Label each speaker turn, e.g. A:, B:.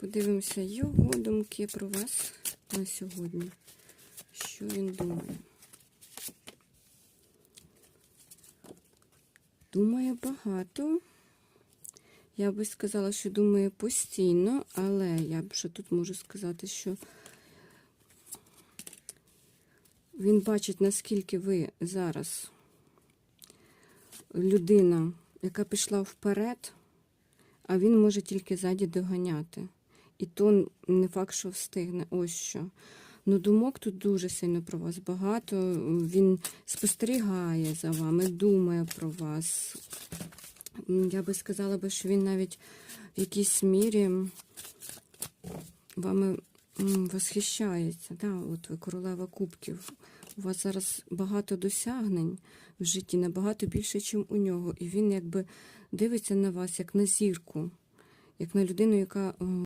A: Подивимося його думки про вас на сьогодні. Що він думає? Думає багато. Я би сказала, що думає постійно, але я б ще тут можу сказати, що він бачить, наскільки ви зараз людина, яка пішла вперед, а він може тільки ззаді доганяти. І то не факт, що встигне. Ось що. Ну, думок тут дуже сильно про вас багато. Він спостерігає за вами, думає про вас. Я би сказала що він навіть в якійсь мірі вами восхищається. Да? От ви королева кубків. У вас зараз багато досягнень в житті, набагато більше, ніж у нього. І він якби дивиться на вас як на зірку, як на людину, яка е,